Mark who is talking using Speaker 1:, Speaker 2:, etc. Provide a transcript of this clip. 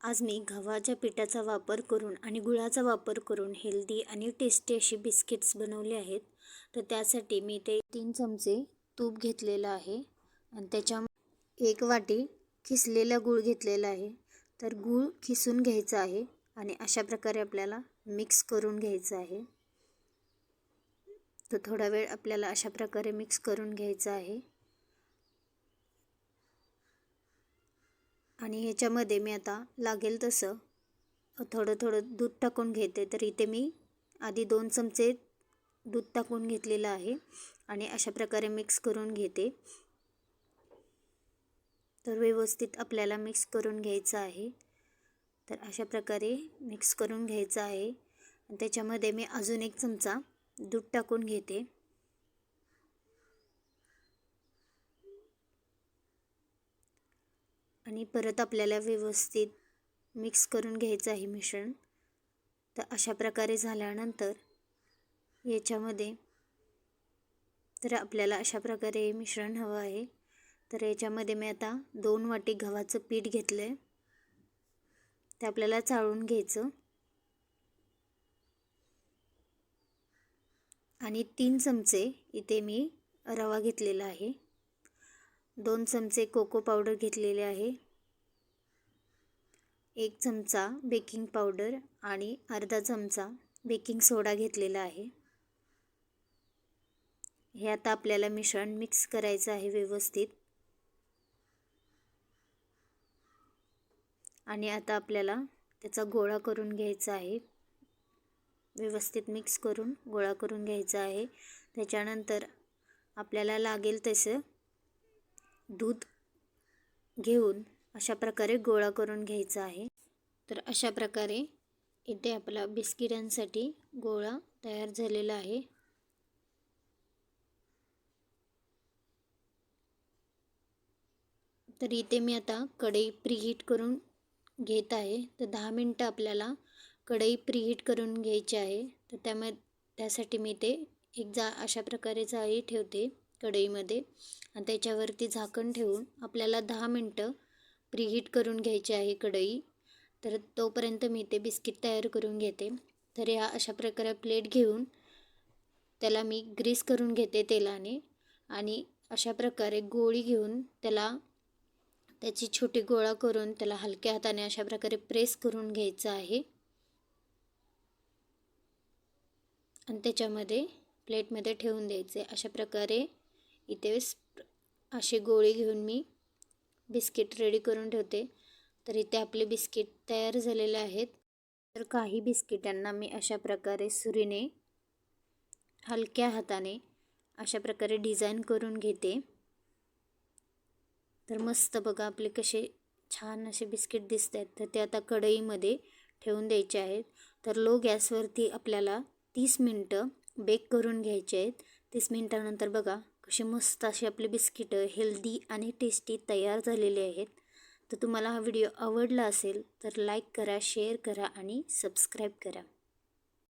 Speaker 1: आज मी गव्हाच्या पिठाचा वापर करून आणि गुळाचा वापर करून हेल्दी आणि टेस्टी अशी बिस्किट्स बनवले आहेत. तर त्यासाठी मी ते तीन चमचे तूप घेतलेलं आहे आणि त्याच्या एक वाटी खिसलेला गूळ घेतलेला आहे. तर गूळ खिसून घ्यायचा आहे आणि अशा प्रकारे आपल्याला मिक्स करून घ्यायचं आहे. तर थोडा वेळ आपल्याला अशा प्रकारे मिक्स करून घ्यायचं आहे. आणि ह्याच्यामध्ये मी आता लागेल तसं. थोडं थोडं दूध टाकून घेते. तर इथे मी आधी दोन चमचे दूध टाकून घेतलेलं आहे. आणि अशा प्रकारे मिक्स करून घेते. तर व्यवस्थित आपल्याला मिक्स करून घ्यायचं आहे. तर अशा प्रकारे मिक्स करून घ्यायचं आहे. त्याच्यामध्ये मी अजून एक चमचा दूध टाकून घेते. आणि परत आपल्याला व्यवस्थित मिक्स करून घ्यायचं आहे मिश्रण. तर अशा प्रकारे झाल्यानंतर याच्यामध्ये तर आपल्याला अशा प्रकारे मिश्रण हवं आहे. तर याच्यामध्ये मी आता दोन वाटी गव्हाचं पीठ घेतलं आहे ते आपल्याला चाळून घ्यायचं. आणि तीन चमचे इथे मी रवा घेतलेला आहे. दोन चमचे कोको पावडर घेतलेले आहे. एक चमचा बेकिंग पावडर आणि अर्धा चमचा बेकिंग सोडा घेतलेला आहे. हे आता आपल्याला मिश्रण मिक्स करायचं आहे व्यवस्थित. आणि आता आपल्याला त्याचा गोळा करून घ्यायचा आहे. व्यवस्थित मिक्स करून गोळा करून घ्यायचा आहे. त्याच्यानंतर आपल्याला लागेल तसं दूध घेऊन अशा प्रकारे गोळा करून घ्यायचा आहे. तर अशा प्रकारे इथे आपला बिस्किटांसाठी गोळा तयार झालेला आहे. तर इथे मी आता कढई प्रीहीट करून घेत आहे. तर दहा मिनटं आपल्याला कढई प्रीहीट करून घ्यायची आहे. तर त्यामुळे त्यासाठी मी ते एक जा अशा प्रकारे जाळी ठेवते. कढईमध्ये आणि त्याच्यावरती झाकण ठेवून आपल्याला दहा मिनटं प्रीहीट करून घ्यायची आहे कढई. तर तोपर्यंत मी ते बिस्किट तयार करून घेते. तर या अशा प्रकारे प्लेट घेऊन त्याला मी ग्रीस करून घेते तेलाने आणि अशा प्रकारे गोळी घेऊन त्याला त्याची छोटी गोळा करून त्याला हलक्या हाताने अशा प्रकारे प्रेस करून घ्यायचं आहे. आणि त्याच्यामध्ये प्लेटमध्ये ठेवून द्यायचे. अशा प्रकारे इथे अशी गोळी घेऊन मी बिस्किट रेडी करून ठेवते. तर इथे आपले बिस्किट तयार झालेले आहेत. तर काही बिस्किटांना मी अशा प्रकारे सुरीने हलक्या हाताने अशा प्रकारे डिझाईन करून घेते. तर मस्त बघा आपले कसे छान असे बिस्किट दिसत आहेत तर ते आता कढईमध्ये ठेवून द्यायचे आहेत. तर लो गॅसवरती आपल्याला तीस मिनटं बेक करून घ्यायचे आहेत. तीस मिनटानंतर बघा अशी मस्त असे आपले बिस्किटं हेल्दी आणि टेस्टी तयार झालेले आहेत. तर तुम्हाला हा व्हिडिओ आवडला असेल तर लाईक करा शेअर करा आणि सबस्क्राईब करा.